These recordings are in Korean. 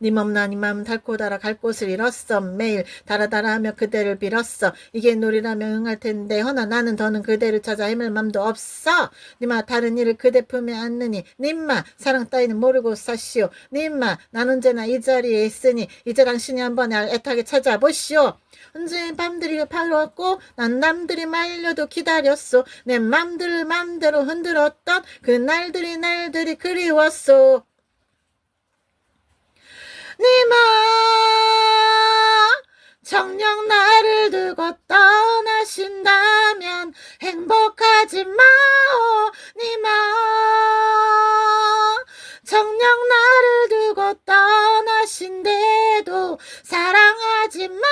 니멈나 니맘 달고 달아 갈 곳을 잃었어. 매일 달아달아 하며 그대를 빌었어. 이게 놀이라면 응할 텐데 허나 나는 더는 그대를 찾아 헤맬 맘도 없어. 니마 다른 일을 그대 품에 안느니 님마 사랑 따위는 모르고 사시오. 님마 난 언제나 이 자리에 있으니 이제 당신이 한번 날 애타게 찾아보시오. 언제 밤들이 팔았고 난 남들이 말려도 기다렸소. 내 맘들을 맘대로 흔들었던 그 날들이 날들이 그리웠소 행복하지 마오 니마 정녕 나를 두고 떠나신데도 사랑하지 마오.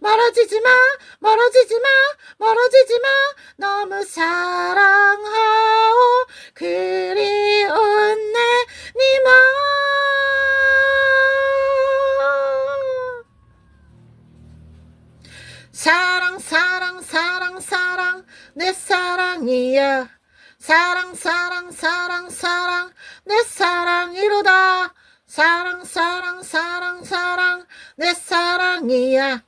멀어지지 마 멀어지지 마 멀어지지 마. 너무 사랑하오. 그리운 내 니마 사랑 사랑 사랑 사랑 내 사랑이야. 사랑 사랑 사랑 사랑 내 사랑이로다. 사랑 사랑 사랑 사랑 내 사랑이야.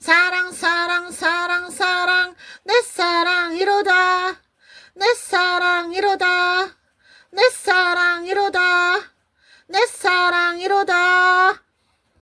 사랑 사랑 사랑 사랑 내 사랑이로다. 내 사랑이로다. 내 사랑이로다. 내 사랑이로다